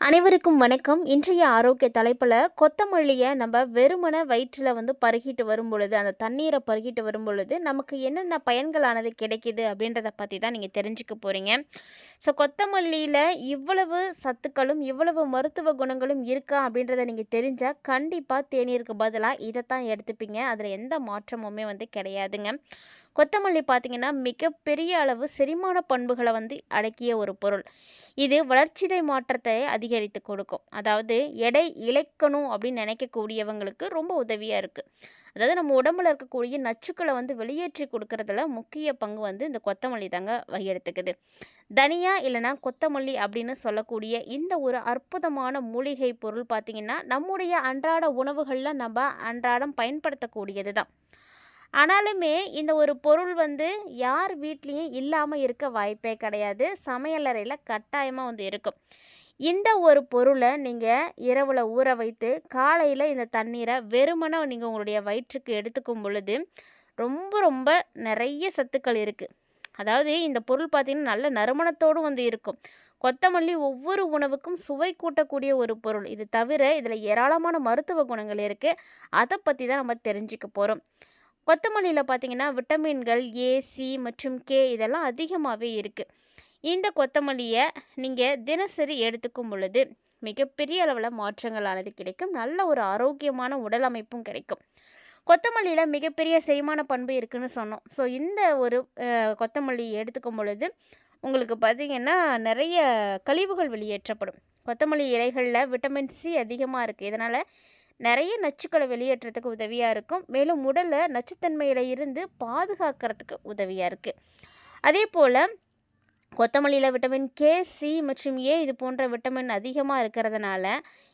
அனைவருக்கும் வணக்கம். இன்றைய ஆரோக்கிய தலைப்பில் கொத்தமல்லியை நம்ம வெறுமன வயிற்றில் வந்து பருகிட்டு வரும் பொழுது அந்த தண்ணீரை பருகிட்டு வரும் பொழுது நமக்கு என்னென்ன பயன்களானது கிடைக்கிது அப்படின்றத பற்றி தான் நீங்கள் தெரிஞ்சுக்க போகிறீங்க ஸோ கொத்தமல்லியில் இவ்வளவு சத்துக்களும் இவ்வளவு மருத்துவ குணங்களும் இருக்கா அப்படின்றத நீங்கள் தெரிஞ்சால் கண்டிப்பாக தேநீருக்கு பதிலாக இதைத்தான் எடுத்துப்பீங்க. அதில் எந்த மாற்றமுமே வந்து கிடையாதுங்க. கொத்தமல்லி பார்த்திங்கன்னா மிகப்பெரிய அளவு செரிமான பண்புகளை வந்து அடக்கிய ஒரு பொருள். இது வளர்ச்சிதை மாற்றத்தை அதிகரித்து கொடுக்கும். அதாவது எடை இழைக்கணும் அப்படின்னு நினைக்கக்கூடியவங்களுக்கு ரொம்ப உதவியாக இருக்குது அதாவது நம்ம உடம்புல இருக்கக்கூடிய நச்சுக்களை வந்து வெளியேற்றி கொடுக்கறதுல முக்கிய பங்கு வந்து இந்த கொத்தமல்லி தாங்க வகையெடுத்துக்குது. தனியா இல்லைனா கொத்தமல்லி அப்படின்னு சொல்லக்கூடிய இந்த ஒரு அற்புதமான மூலிகை பொருள் பார்த்திங்கன்னா நம்முடைய அன்றாட உணவுகளில் நம்ம அன்றாடம் பயன்படுத்தக்கூடியது தான் ஆனாலுமே இந்த ஒரு பொருள் வந்து யார் வீட்லேயும் இல்லாமல் இருக்க வாய்ப்பே கிடையாது. சமையலறையில் கட்டாயமாக வந்து இருக்கும். இந்த ஒரு பொருளை நீங்கள் இரவில் ஊற வைத்து காலையில் இந்த தண்ணீரை வெறுமனை நீங்கள் உங்களுடைய வயிற்றுக்கு எடுத்துக்கும் பொழுது ரொம்ப ரொம்ப நிறைய சத்துக்கள் இருக்குது அதாவது இந்த பொருள் பார்த்திங்கன்னா நல்ல நறுமணத்தோடு வந்து இருக்கும். கொத்தமல்லி ஒவ்வொரு உணவுக்கும் சுவை கூட்டக்கூடிய ஒரு பொருள். இது தவிர இதில் ஏராளமான மருத்துவ குணங்கள் இருக்குது அதை பற்றி தான் நம்ம தெரிஞ்சுக்க போகிறோம் கொத்தமல்லியில் பார்த்திங்கன்னா விட்டமின்கள் ஏ சி மற்றும் கே இதெல்லாம் அதிகமாகவே இருக்குது இந்த கொத்தமல்லியை நீங்கள் தினசரி எடுத்துக்கும் பொழுது மிகப்பெரிய அளவில் மாற்றங்களானது கிடைக்கும். நல்ல ஒரு ஆரோக்கியமான உடல் அமைப்பும் கிடைக்கும். கொத்தமல்லியில் மிகப்பெரிய செரிமான பண்பு இருக்குதுன்னு சொன்னோம். ஸோ இந்த ஒரு கொத்தமல்லி எடுத்துக்கும் பொழுது உங்களுக்கு பார்த்திங்கன்னா நிறைய கழிவுகள் வெளியேற்றப்படும். கொத்தமல்லி இலைகளில் விட்டமின் சி அதிகமாக இருக்குது இதனால் நிறைய நச்சுக்களை வெளியேற்றத்துக்கு உதவியாக இருக்கும். மேலும் உடலை நச்சுத்தன்மையில் இருந்து பாதுகாக்கிறதுக்கு உதவியாக இருக்குது அதே போல் கொத்தமல்லியில் விட்டமின் கே சி மற்றும் ஏ இது போன்ற விட்டமின் அதிகமாக இருக்கிறதுனால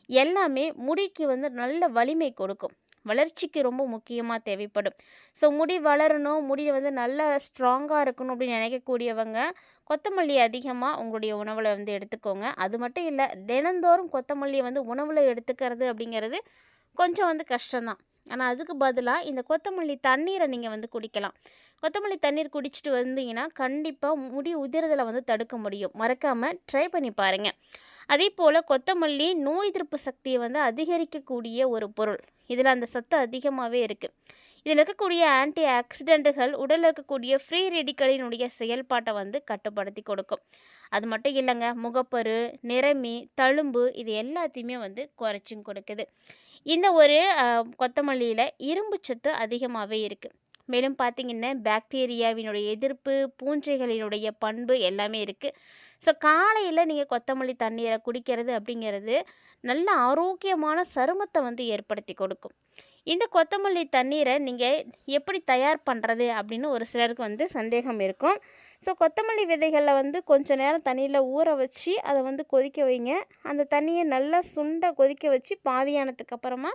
எல்லாமே முடிக்கு வந்து நல்ல வலிமை கொடுக்கும். வளர்ச்சிக்கு ரொம்ப முக்கியமாக தேவைப்படும். ஸோ முடி வளரணும். முடி வந்து நல்லா ஸ்ட்ராங்காக இருக்கணும் அப்படின்னு நினைக்கக்கூடியவங்க கொத்தமல்லி அதிகமாக உங்களுடைய உணவில் வந்து எடுத்துக்கோங்க. அது மட்டும் இல்லை தினந்தோறும் கொத்தமல்லியை வந்து உணவில் எடுத்துக்கிறது அப்படிங்கிறது கொஞ்சம் வந்து கஷ்டம்தான். ஆனால் அதுக்கு பதிலாக இந்த கொத்தமல்லி தண்ணீரை நீங்கள் வந்து குடிக்கலாம். கொத்தமல்லி தண்ணீர் குடிச்சிட்டு வந்தீங்கன்னா கண்டிப்பாக முடி உதிரதலை வந்து தடுக்க முடியும். மறக்காமல் ட்ரை பண்ணி பாருங்கள் அதே போல் கொத்தமல்லி நோய் எதிர்ப்பு சக்தியை வந்து அதிகரிக்கக்கூடிய ஒரு பொருள். இதில் அந்த சத்து அதிகமாகவே இருக்குது இதில் இருக்கக்கூடிய ஆன்டி ஆக்சிடென்ட்டுகள் உடலில் இருக்கக்கூடிய ஃப்ரீ ரெடிக்கலினுடைய செயல்பாட்டை வந்து கட்டுப்படுத்தி கொடுக்கும். அது மட்டும் இல்லைங்க முகப்பரு நிறமி தழும்பு இது எல்லாத்தையுமே வந்து குறைச்சும் கொடுக்குது. இந்த ஒரு கொத்தமல்லியில் இரும்பு சத்து அதிகமாகவே இருக்குது மேலும் பார்த்திங்கன்னா பாக்டீரியாவினுடைய எதிர்ப்பு பூஞ்சைகளினுடைய பண்பு எல்லாமே இருக்குது ஸோ காலையில் நீங்கள் கொத்தமல்லி தண்ணீரை குடிக்கிறது அப்படிங்கிறது நல்ல ஆரோக்கியமான சருமத்தை வந்து ஏற்படுத்தி கொடுக்கும். இந்த கொத்தமல்லி தண்ணீரை நீங்கள் எப்படி தயார் பண்ணுறது அப்படின்னு ஒரு சிலருக்கு வந்து சந்தேகம் இருக்கும். ஸோ கொத்தமல்லி விதைகளில் வந்து கொஞ்சம் நேரம் தண்ணியில் ஊற வச்சு அதை வந்து கொதிக்க வைங்க. அந்த தண்ணியை நல்லா சுண்டை கொதிக்க வச்சு பாதியானதுக்கு அப்புறமா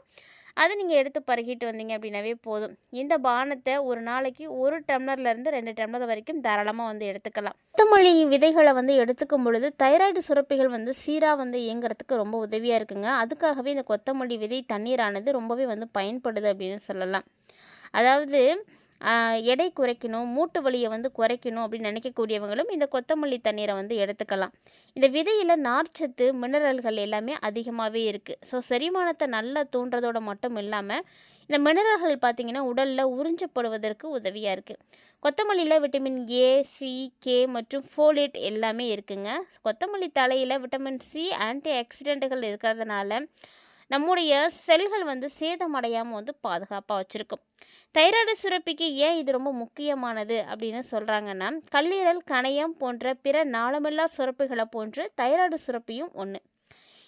அதை நீங்கள் எடுத்து பருகிட்டு வந்தீங்க அப்படின்னாவே போதும். இந்த பானத்தை ஒரு நாளைக்கு ஒரு டம்ளர்லேருந்து ரெண்டு டம்ளர் வரைக்கும் தாராளமாக வந்து எடுத்துக்கலாம். கொத்தமல்லி விதைகளை வந்து எடுத்துக்கும் பொழுது தைராய்டு சுரப்பிகள் வந்து சீராக வந்து இயங்குறதுக்கு ரொம்ப உதவியாக இருக்குங்க. அதுக்காகவே இந்த கொத்தமல்லி விதை தண்ணீரானது ரொம்பவே வந்து பயன்படுது அப்படின்னு சொல்லலாம். அதாவது எடை குறைக்கணும் மூட்டு வலியை வந்து குறைக்கணும் அப்படின்னு நினைக்கக்கூடியவங்களும் இந்த கொத்தமல்லி தண்ணீரை வந்து எடுத்துக்கலாம். இந்த விதையில் நார்ச்சத்து மினரல்கள் எல்லாமே அதிகமாகவே இருக்குது ஸோ செரிமானத்தை நல்லா தூண்டுறதோட மட்டும் இல்லாமல் இந்த மினரல்கள் பார்த்திங்கன்னா உடலில் உறிஞ்சப்படுவதற்கு உதவியாக இருக்குது கொத்தமல்லியில் விட்டமின் ஏ சி கே மற்றும் ஃபோலேட் எல்லாமே இருக்குங்க. கொத்தமல்லி தலையில் விட்டமின் சி ஆன்டி ஆக்சிடென்ட்டுகள் இருக்கிறதுனால நம்முடைய செல்கள் வந்து சேதமடையாமல் வந்து பாதுகாப்பாக வச்சுருக்கும். தைராய்டு சுரப்பிக்கு ஏன் இது ரொம்ப முக்கியமானது அப்படின்னு சொல்கிறாங்கன்னா கல்லீரல் கணையம் போன்ற பிற நாளமில்லா சுரப்புகளை போன்று தைராய்டு சுரப்பியும் ஒன்று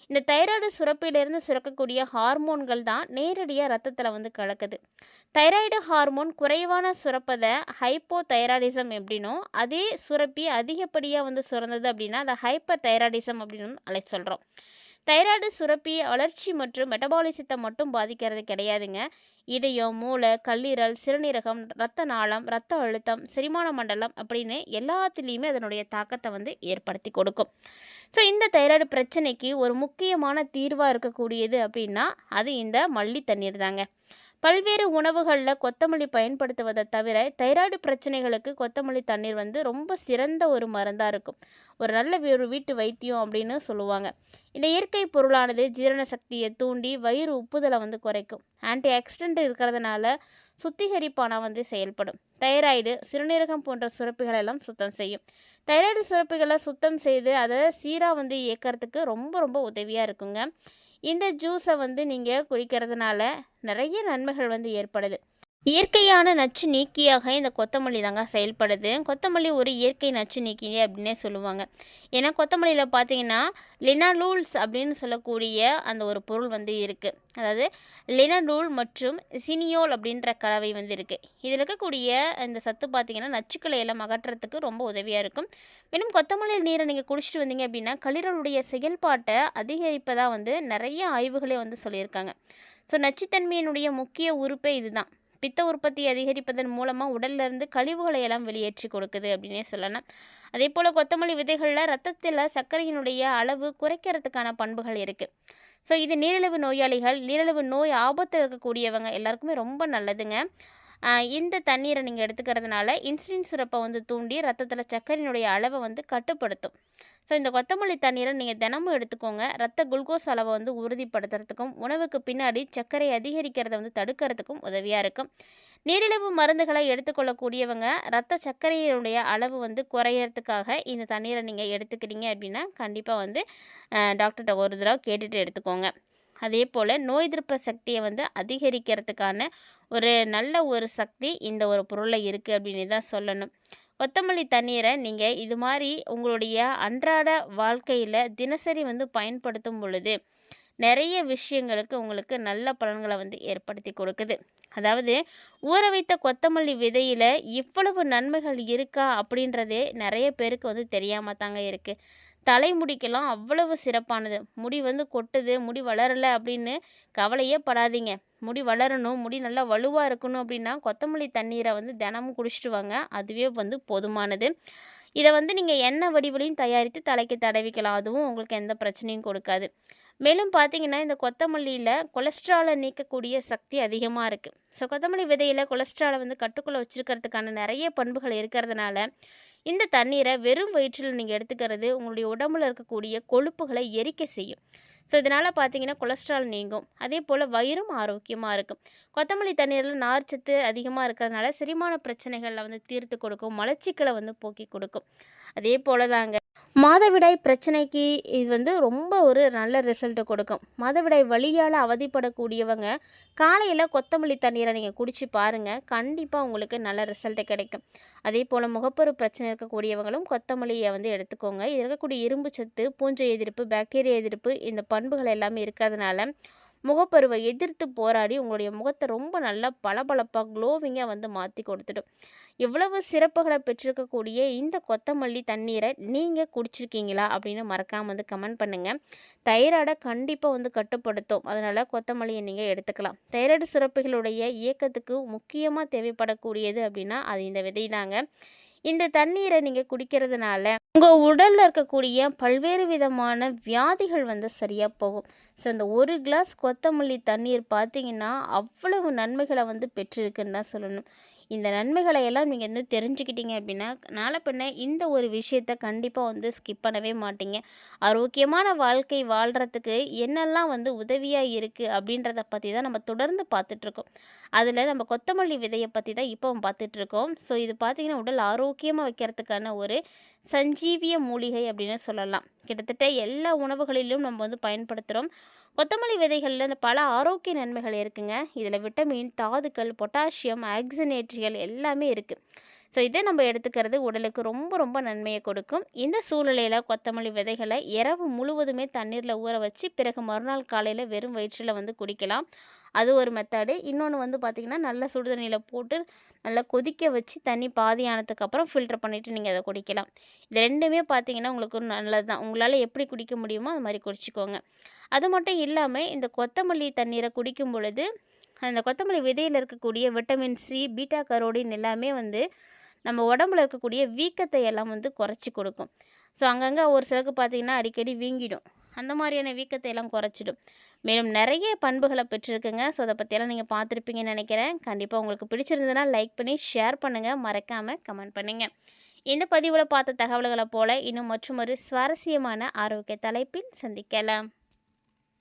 இந்த தைராய்டு சுரப்பிலிருந்து சுரக்கக்கூடிய ஹார்மோன்கள் தான் நேரடியாக ரத்தத்தில் வந்து கலக்குது. தைராய்டு ஹார்மோன் குறைவான சுரப்பதை ஹைப்போ தைராய்டிசம் எப்படினோ அதே சுரப்பி அதிகப்படியாக வந்து சுரந்தது அப்படின்னா அதை ஹைப்பர் தைராய்டிசம் அப்படின்னு அலை சொல்கிறோம் தைராய்டு சுரப்பி வளர்ச்சி மற்றும் மெட்டபாலிசத்தை மட்டும் பாதிக்கிறது கிடையாதுங்க. இதயம் மூளை கல்லீரல் சிறுநீரகம் இரத்த நாளம் இரத்த அழுத்தம் செரிமான மண்டலம் அப்படின்னு எல்லாத்துலேயுமே அதனுடைய தாக்கத்தை வந்து ஏற்படுத்தி கொடுக்கும். ஸோ இந்த தைராய்டு பிரச்சனைக்கு ஒரு முக்கியமான தீர்வாக இருக்கக்கூடியது அப்படின்னா அது இந்த மல்லி தண்ணீர் தாங்க பல்வேறு உணவுகளில் கொத்தமல்லி பயன்படுத்துவதை தவிர தைராய்டு பிரச்சனைகளுக்கு கொத்தமல்லி தண்ணீர் வந்து ரொம்ப சிறந்த ஒரு மருந்தாக இருக்கும். ஒரு நல்ல ஒரு வீட்டு வைத்தியம் அப்படின்னு சொல்லுவாங்க. இந்த இயற்கை பொருளானது ஜீரண சக்தியை தூண்டி வயிறு உப்புதலை வந்து குறைக்கும். ஆன்டி ஆக்சிடென்ட் இருக்கிறதுனால சுத்திகரிப்பானா வந்து செயல்படும். தைராய்டு சிறுநீரகம் போன்ற சுரப்பிகளை எல்லாம் சுத்தம் செய்யும். தைராய்டு சுரப்பிகளை சுத்தம் செய்து அதை சீராக வந்து இயக்கறதுக்கு ரொம்ப ரொம்ப உதவியாக இருக்குங்க. இந்த ஜூஸை வந்து நீங்கள் குடிக்கிறதுனால நிறைய நன்மைகள் வந்து ஏற்படுது. இயற்கையான நச்சு நீக்கியாக இந்த கொத்தமல்லி தாங்க செயல்படுது. கொத்தமல்லி ஒரு இயற்கை நச்சு நீக்கி அப்படின்னே சொல்லுவாங்க. ஏன்னா கொத்தமல்லியில் பார்த்தீங்கன்னா லினாலூல்ஸ் அப்படின்னு சொல்லக்கூடிய அந்த ஒரு பொருள் வந்து இருக்குது அதாவது லினலூல் மற்றும் சினியோல் அப்படின்ற கலவை வந்து இருக்குது இதில் இருக்கக்கூடிய இந்த சத்து பார்த்திங்கன்னா நச்சுக்களை எல்லாம் அகற்றுறதுக்கு ரொம்ப உதவியாக இருக்கும். மேலும் கொத்தமல்லி நீரை நீங்கள் குடிச்சிட்டு வந்தீங்க அப்படின்னா கல்லீரலுடைய செயல்பாட்டை அதிகரிப்பதாக வந்து நிறைய ஆய்வுகளே வந்து சொல்லியிருக்காங்க. ஸோ நச்சுத்தன்மையினுடைய முக்கிய உறுப்பே இதுதான். பித்த உற்பத்தி அதிகரிப்பதன் மூலமாக உடல்லிருந்து கழிவுகளை எல்லாம் வெளியேற்றி கொடுக்குது அப்படின்னே சொல்லலாம். அதே போல் கொத்தமல்லி விதைகளில் ரத்தத்தில் சர்க்கரையினுடைய அளவு குறைக்கிறதுக்கான பண்புகள் இருக்குது ஸோ இது நீரிழிவு நோயாளிகள் நீரிழிவு நோய் ஆபத்தில் இருக்கக்கூடியவங்க எல்லாருக்குமே ரொம்ப நல்லதுங்க. இந்த தண்ணீரை நீங்கள் எடுத்துக்கிறதுனால இன்சுலின் சுரப்பை வந்து தூண்டி ரத்தத்தில் சர்க்கரையினுடைய அளவை வந்து கட்டுப்படுத்தும். ஸோ இந்த கொத்தமல்லி தண்ணீரை நீங்கள் தினமும் எடுத்துக்கோங்க. ரத்த குளுக்கோஸ் அளவை வந்து உறுதிப்படுத்துறதுக்கும் உணவுக்கு பின்னாடி சர்க்கரை அதிகரிக்கிறத வந்து தடுக்கிறதுக்கும் உதவியாக இருக்கும். நீரிழிவு மருந்துகளை எடுத்துக்கொள்ளக்கூடியவங்க ரத்த சர்க்கரையினுடைய அளவு வந்து குறையறதுக்காக இந்த தண்ணீரை நீங்கள் எடுத்துக்கிறீங்க அப்படின்னா கண்டிப்பாக வந்து டாக்டர்கிட்ட ஒரு தடவை கேட்டுட்டு எடுத்துக்கோங்க. அதே போல் நோய் எதிர்ப்பு சக்தியை வந்து அதிகரிக்கிறதுக்கான ஒரு நல்ல ஒரு சக்தி இந்த ஒரு பொருளில் இருக்குது அப்படின்னு தான் சொல்லணும். கொத்தமல்லி தண்ணீரை நீங்கள் இது மாதிரி உங்களுடைய அன்றாட வாழ்க்கையில் தினசரி வந்து பயன்படுத்தும் பொழுது நிறைய விஷயங்களுக்கு உங்களுக்கு நல்ல பலன்களை வந்து ஏற்படுத்தி கொடுக்குது. அதாவது ஊற வைத்த கொத்தமல்லி விதையில் இவ்வளவு நன்மைகள் இருக்கா அப்படின்றதே நிறைய பேருக்கு வந்து தெரியாமல் தாங்க இருக்குது தலைமுடிக்கெல்லாம் அவ்வளவு சிறப்பானது. முடி வந்து கொட்டுது முடி வளரலை அப்படின்னு கவலையே படாதீங்க. முடி வளரணும் முடி நல்லா வலுவாக இருக்கணும் அப்படின்னா கொத்தமல்லி தண்ணீரை வந்து தினமும் குடிச்சிட்டு வாங்க. அதுவே வந்து போதுமானது. இதை வந்து நீங்கள் எண்ணெய் வடிவிலையும் தயாரித்து தலைக்கு தடவிக்கலாம். அதுவும் உங்களுக்கு எந்த பிரச்சனையும் கொடுக்காது. மேலும் பார்த்தீங்கன்னா இந்த கொத்தமல்லியில் கொலஸ்ட்ராலை நீக்கக்கூடிய சக்தி அதிகமாக இருக்குது ஸோ கொத்தமல்லி விதையில் கொலஸ்ட்ராலை வந்து கட்டுக்குள்ளே வச்சுருக்கிறதுக்கான நிறைய பண்புகள் இருக்கிறதுனால இந்த தண்ணீரை வெறும் வயிற்றில் நீங்கள் எடுத்துக்கிறது உங்களுடைய உடம்புல இருக்கக்கூடிய கொழுப்புகளை எரிக்க செய்யும். ஸோ இதனால் பார்த்தீங்கன்னா கொலஸ்ட்ரால் நீங்கும். அதே போல் வயிறும் ஆரோக்கியமாக இருக்கும். கொத்தமல்லி தண்ணீரில் நார்ச்சத்து அதிகமாக இருக்கிறதுனால செரிமான பிரச்சனைகளில் வந்து தீர்த்து கொடுக்கும். மலச்சிக்கலை வந்து போக்கி கொடுக்கும். அதே போல் தாங்க மாதவிடாய் பிரச்சனைக்கு இது வந்து ரொம்ப ஒரு நல்ல ரிசல்ட்டை கொடுக்கும். மாதவிடாய் வழியால் அவதிப்படக்கூடியவங்க காலையில் கொத்தமல்லி தண்ணீரை நீங்கள் குடித்து பாருங்கள் கண்டிப்பாக உங்களுக்கு நல்ல ரிசல்ட்டு கிடைக்கும். அதே போல் முகப்பரு பிரச்சனை இருக்கக்கூடியவங்களும் கொத்தமல்லியை வந்து எடுத்துக்கோங்க. இது இருக்கக்கூடிய இரும்பு சத்து பூஞ்சை எதிர்ப்பு பாக்டீரியா எதிர்ப்பு இந்த பண்புகள் எல்லாமே இருக்கிறதுனால முகப்பருவை எதிர்த்து போராடி உங்களுடைய முகத்தை ரொம்ப நல்லா பளபளப்பாக க்ளோவிங்காக வந்து மாற்றி கொடுத்துடும். எவ்வளவு சிறப்புகளை பெற்றிருக்கக்கூடிய இந்த கொத்தமல்லி தண்ணீரை நீங்கள் குடிச்சிருக்கீங்களா அப்படின்னு மறக்காமல் வந்து கமெண்ட் பண்ணுங்கள் தைராய்டை கண்டிப்பாக வந்து கட்டுப்படுத்தும். அதனால் கொத்தமல்லியை நீங்கள் எடுத்துக்கலாம். தைராய்டு சிறப்புகளுடைய இயக்கத்துக்கு முக்கியமாக தேவைப்படக்கூடியது அப்படின்னா அது இந்த விதை தாங்க இந்த தண்ணீரை நீங்கள் குடிக்கிறதுனால உங்கள் உடலில் இருக்கக்கூடிய பல்வேறு விதமான வியாதிகள் வந்து சரியாக போகும். ஸோ இந்த ஒரு கிளாஸ் கொத்தமல்லி தண்ணீர் பார்த்தீங்கன்னா அவ்வளவு நன்மைகளை வந்து பெற்றிருக்குன்னு தான் சொல்லணும். இந்த நன்மைகளை எல்லாம் நீங்கள் வந்து தெரிஞ்சுக்கிட்டீங்க அப்படின்னா நாளை பின்ன இந்த ஒரு விஷயத்த கண்டிப்பாக வந்து ஸ்கிப் பண்ணவே மாட்டீங்க. ஆரோக்கியமான வாழ்க்கை வாழ்கிறதுக்கு என்னெல்லாம் வந்து உதவியாக இருக்குது அப்படின்றத பற்றி தான் நம்ம தொடர்ந்து பார்த்துட்ருக்கோம் அதில் நம்ம கொத்தமல்லி விதையை பற்றி தான் இப்போ பார்த்துட்ருக்கோம் ஸோ இது பார்த்திங்கன்னா உடல் ஆரோக்கியமாக வைக்கிறதுக்கான ஒரு சஞ்சீவிய மூலிகை அப்படின்னு சொல்லலாம். கிட்டத்தட்ட எல்லா உணவுகளிலும் நம்ம வந்து பயன்படுத்துகிறோம் கொத்தமல்லி விதைகளில் பல ஆரோக்கிய நன்மைகள் இருக்குங்க. இதில் விட்டமின் தாதுக்கள் பொட்டாசியம் ஆக்சினேட்ரிகள் எல்லாமே இருக்குது ஸோ இதை நம்ம எடுத்துக்கிறது உடலுக்கு ரொம்ப ரொம்ப நன்மையை கொடுக்கும். இந்த சூழ்நிலையில் கொத்தமல்லி விதைகளை இரவு முழுவதுமே தண்ணீரில் ஊற வச்சு பிறகு மறுநாள் காலையில் வெறும் வயிற்றில் வந்து குடிக்கலாம். அது ஒரு மெத்தடு இன்னொன்று வந்து பார்த்திங்கன்னா நல்ல சுடுதண்ணியில் போட்டு நல்லா கொதிக்க வச்சு தண்ணி பாதி ஃபில்டர் பண்ணிவிட்டு நீங்கள் அதை குடிக்கலாம். இது ரெண்டுமே பார்த்தீங்கன்னா உங்களுக்கு நல்லது தான் உங்களால் எப்படி குடிக்க முடியுமோ அது மாதிரி குடிச்சிக்கோங்க. அது மட்டும் இல்லாமல் இந்த கொத்தமல்லி தண்ணீரை குடிக்கும் பொழுது அந்த கொத்தமல்லி விதையில் இருக்கக்கூடிய விட்டமின் சி பீட்டா கரோடின் எல்லாமே வந்து நம்ம உடம்புல இருக்கக்கூடிய வீக்கத்தை எல்லாம் வந்து குறைச்சி கொடுக்கும். ஸோ அங்கங்கே ஒரு சிலருக்கு பார்த்திங்கன்னா அடிக்கடி வீங்கிடும். அந்த மாதிரியான வீக்கத்தை எல்லாம் குறைச்சிடும். மேலும் நிறைய பண்புகளை பெற்றிருக்குங்க. ஸோ அதை பற்றியெல்லாம் நீங்கள் பார்த்துருப்பீங்கன்னு நினைக்கிறேன். கண்டிப்பாக உங்களுக்கு பிடிச்சிருந்ததுன்னா லைக் பண்ணி ஷேர் பண்ணுங்கள் மறக்காமல் கமெண்ட் பண்ணுங்கள் இந்த பதிவில் பார்த்த தகவல்களை போல இன்னும் மற்றும் ஒரு சுவாரஸ்யமான ஆரோக்கிய தலைப்பில் சந்திக்கலாம்.